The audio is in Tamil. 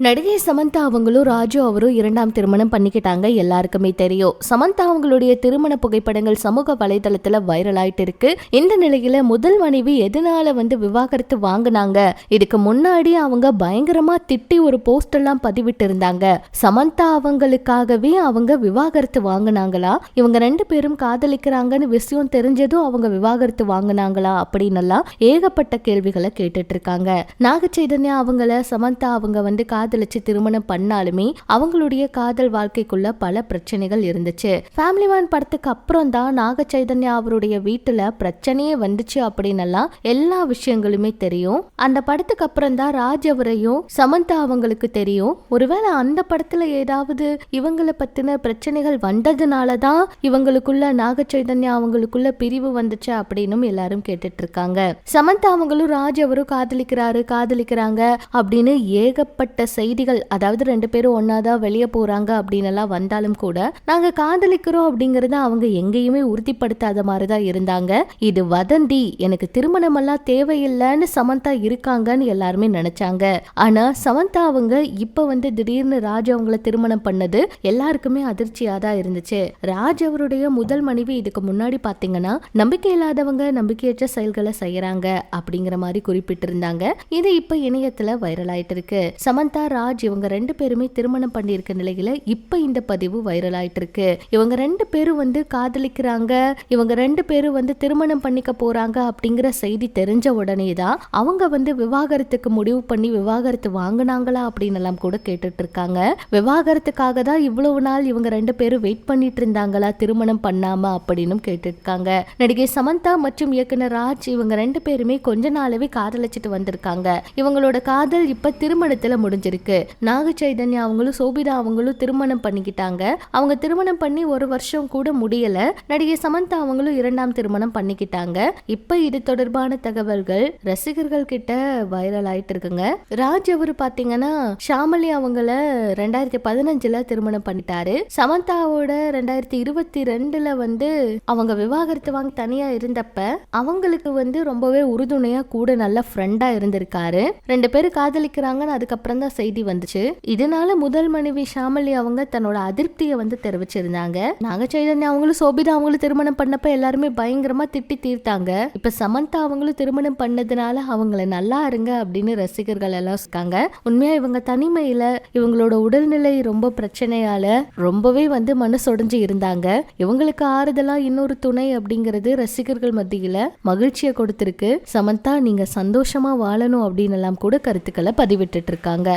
நடிகை சமந்தா அவங்களும் ராஜு அவரும் இரண்டாம் திருமணம் பண்ணிக்கிட்டாங்க எல்லாருக்குமே தெரியும். சமந்தா அவங்களுடைய திருமண புகைப்படங்கள் சமூக வலைதளத்துல வைரல் ஆயிட்டு இருக்கு இந்த நிலையில முதல் மனைவி எதனால வந்து விவாகரத்து வாங்கினாங்க? இதுக்கு முன்னாடி அவங்க பயங்கரமா திட்டி ஒரு போஸ்ட் எல்லாம் பதிவிட்டு இருந்தாங்க சமந்தா அவங்களுக்காகவே அவங்க விவாகரத்து வாங்கினாங்களா? இவங்க ரெண்டு பேரும் காதலிக்கிறாங்கன்னு விஷயம் தெரிஞ்சதும் அவங்க விவாகரத்து வாங்கினாங்களா? அப்படின்னு எல்லாம் ஏகப்பட்ட கேள்விகளை கேட்டுட்டு இருக்காங்க நாக சைதன்யா அவங்கள சமந்தா அவங்க வந்து காதலிச்சு திருமணம் பண்ணாலுமே அவங்களுடைய காதல் வாழ்க்கைக்குள்ள பல பிரச்சனைகள் இருந்துச்சு. ஃபேமிலி மேன் படத்துக்கு அப்புறம் தான் நாக சைதன்யா அவருடைய வீட்டுல பிரச்சனையே வந்துச்சு அப்படின்னலாம் எல்லா விஷயங்களுமே தெரியும். அந்த படத்துக்கு அப்புறம் தான் ராஜ் அவரையும் சமந்தா அவங்களுக்கு தெரியும். ஒருவேளை அந்த படத்துல ஏதாவது இவங்களை பத்தின பிரச்சனைகள் வந்ததுனால தான் இவங்களுக்குள்ள நாக சைதன்யா அவங்களுக்குள்ள பிரிவு வந்துச்சு அப்படின்னும் எல்லாரும் கேட்டுட்டு இருக்காங்க சமந்தா அவங்களும் ராஜ் அவரும் காதலிக்கிறாரு காதலிக்கிறாங்க அப்படின்னு ஏகப்பட்ட செய்திகள் அதாவது ரெண்டு பேரும் ஒன்னாதான் வெளியே போறாங்க அப்படின்னு எல்லாம் வந்தாலும் கூட நாங்க காதலிக்கிறோம் அப்படிங்கறத அவங்க எங்கேயுமே உறுதிப்படுத்தாத மாதிரி தான் இருந்தாங்க. இது வதந்தி எனக்கு திருமணம் எல்லாம் தேவையில்லைன்னு சமந்தா இருக்காங்கன்னு எல்லாருமே நினைச்சாங்க. ஆனா சமந்தா அவங்க இப்ப வந்து திடீர்னு ராஜ் அவங்கள திருமணம் பண்ணது எல்லாருக்குமே அதிர்ச்சியா தான் இருந்துச்சு. ராஜ் அவருடைய முதல் மனைவி இதுக்கு முன்னாடி பாத்தீங்கன்னா நம்பிக்கை இல்லாதவங்க நம்பிக்கையற்ற செயல்களை செய்யறாங்க அப்படிங்கிற மாதிரி குறிப்பிட்டிருந்தாங்க. இது இப்ப இணையத்துல வைரல் ஆயிட்டு இருக்கு. சமந்தா ராஜ் இவங்க ரெண்டு பேருமே திருமணம் பண்ணியிருக்க நிலையில இப்ப இந்த பதிவு வைரல் ஆயிட்டு இருக்கு இவங்க ரெண்டு பேரும் வந்து காதலிக்கிறாங்க. இவங்க ரெண்டு பேரும் வந்து திருமணம் பண்ணிக்க போறாங்க அப்படிங்கிற செய்தி தெரிஞ்ச உடனே தான் அவங்க வந்து விவாகரத்துக்கு முடிவு பண்ணி விவாகரத்து வாங்கினாங்களா அப்படின்னு எல்லாம் கூட கேட்டுட்டு இருக்காங்க. விவாகரத்துக்காக தான் இவ்வளவு நாள் இவங்க ரெண்டு பேரும் வெயிட் பண்ணிட்டு இருந்தாங்களா திருமணம் பண்ணாம அப்படின்னு கேட்டுருக்காங்க இருக்காங்க. நடிகை சமந்தா மற்றும் இயக்குனர் ராஜ் இவங்க ரெண்டு பேருமே கொஞ்ச நாளாவே காதலிச்சிட்டு வந்திருக்காங்க. இவங்களோட காதல் இப்ப திருமணத்துல முடிஞ்சிருக்கு நாக சைதன்யா அவங்களும் சோபிதா அவங்களும் திருமணம் பண்ணிக்கிட்டாங்க. அவங்க திருமணம் பண்ணி ஒரு வருஷம் கூட முடியல. நடிகை சமந்தா அவங்களும் இரண்டாம் திருமணம் பண்ணிக்கிட்டாங்க. இப்ப இது தொடர்பான தகவல்கள் ரசிகர்கள் கிட்ட வைரல் ஆயிட்டு இருக்குங்க. ராஜ் அவரு பாத்தீங்கன்னா ஷாமலி அவங்கள ரெண்டாயிரத்தி பதினஞ்சுல திருமணம் பண்ணிட்டாரு. சமந்தாவோட ரெண்டாயிரத்தி இருபத்தி ரெண்டுல வந்து அவங்க விவாகரத்து வாங்க தனியா இருந்தப்ப அவங்களுக்கு வந்து ரொம்பவே உறுதுணையா கூட நல்ல ஃப்ரெண்டா இருந்திருக்காரு. ரெண்டு பேரும் காதலிக்கிறாங்கன்னு அதுக்கப்புறம் தான் செய்தி வந்துச்சு. இதனால முதல் மனைவி ஷாமலி அவங்க தன்னோட அதிருப்தியை வந்து தெரிவிச்சிருந்தாங்க. நாக சைதன்யா அவங்களும் சோபிதா அவங்களும் திருமணம் பண்ணப்ப எல்லாருமே பயங்கரமா திட்டி தீர்த்தாங்க. இப்ப சமந்தா அவங்களும் திருமணம் பண்ணதுனால அவங்கள நல்லா இருங்க அப்படின்னு ரசிகர்கள் எல்லாம் இருக்காங்க. உண்மையா இவங்க தனிமையில இவங்களோட உடல்நிலை ரொம்ப பிரச்சனையால ரொம்பவே வந்து மனசொடைஞ்சு இருந்தாங்க. இவங்களுக்கு ஆறுதலா இன்னொரு துணை அப்படிங்கிறது ரசிகர்கள் மத்தியில மகிழ்ச்சியை கொடுத்திருக்கு. சமந்தா நீங்க சந்தோஷமா வாழணும் அப்படின்னு எல்லாம் கூட கருத்துக்களை பதிவிட்டு இருக்காங்க.